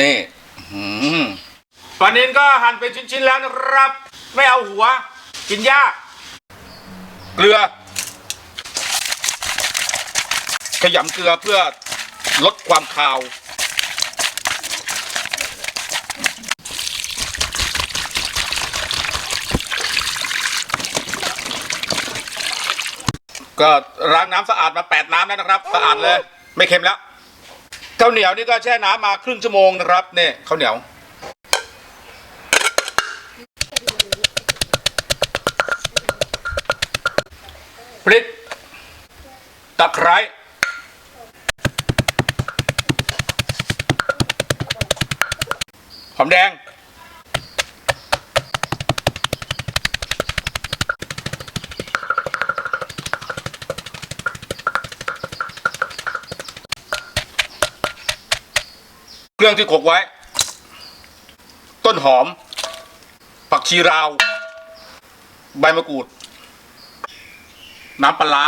นี่อื้อหือปลานินก็หั่นเป็นชิ้นๆแล้วนะครับ ไม่เอาหัว กินยาก เกลือ ขยำเกลือเพื่อลดความคาว ก็ล้างน้ำสะอาดมาแปดน้ำแล้วนะครับ สะอาดเลย ไม่เค็มแล้ว ข้าวเหนียวนี่ก็แช่น้ำมาครึ่งชั่วโมงนะครับเนี่ยข้าวเหนียวพริกตะไคร้หอมแดง เครื่องที่โขกไว้ ต้นหอม ผักชีราว ใบมะกรูด น้ำปลาร้า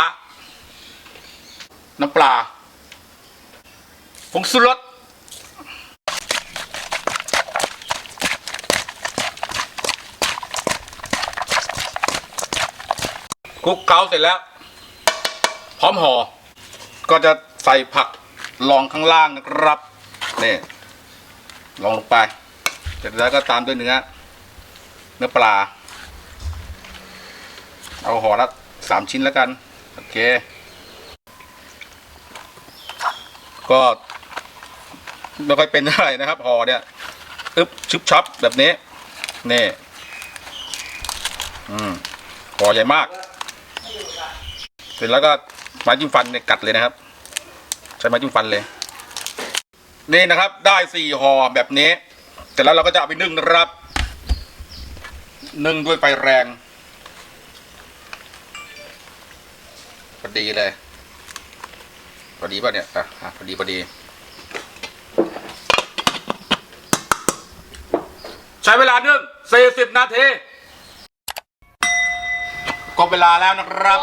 น้ำปลาผงสุรสคลุกเคล้าเสร็จแล้ว พร้อมห่อ ก็จะใส่ผักรองข้างล่างนะครับนี่ ลองลงไปเสร็จแล้วก็ตามด้วยเนื้อ เนื้อปลา เอาห่อละสามชิ้นแล้วกัน โอเค ก็ไม่ค่อยเป็นเท่าไหร่นะครับห่อเนี่ยอึ๊บชุบชับแบบนี้ นี่ อืมห่อใหญ่มาก เสร็จแล้วก็ไม้จิ้มฟันเนี่ยกัดเลยนะครับ ใช้ไม้จิ้มฟันเลย นี่นะครับ ได้สี่ห่อแบบนี้เสร็จแล้วเราก็จะเอาไปนึ่งนะครับนึ่งด้วยไฟแรงพอดีเลยพอดีป่ะเนี่ยอะพอดีพอดี ใช้เวลานึ่ง40นาทีก็เวลาแล้วนะครับ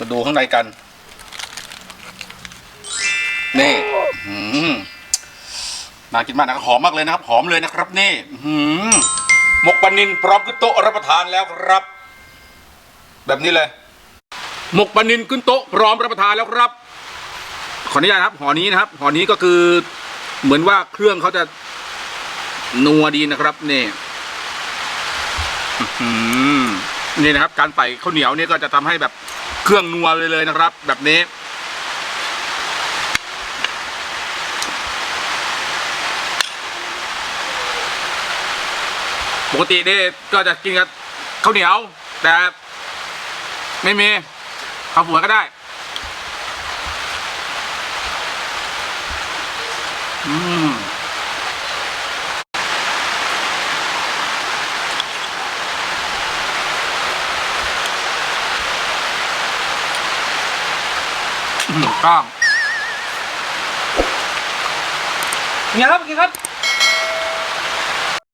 มาดูข้างในกัน นี่อื้อหือน่ากินมากนะครับหอมมากเลยนะครับ หอมเลยนะครับ นี่หือหมกปลานินพร้อมขึ้นโต๊ะรับประทานแล้วครับ แบบนี้เลย หมกปลานินขึ้นโต๊ะพร้อมรับประทานแล้วครับ ขออนุญาตครับห่อนี้นะครับห่อนี้ก็คือ เหมือนว่าเครื่องเขาจะนัวดีนะครับ นี่ อื้อหือ นี่นะครับ การใส่ข้าวเหนียวนี่ก็จะทำให้แบบเครื่องนัวเลยเลยนะครับ แบบนี้ ปกตินี่ก็จะกินกับข้าวเหนียว แต่ไม่มีข้าวหัวก็ได้อืม ถูกล้องเป็นไงครับกินครับ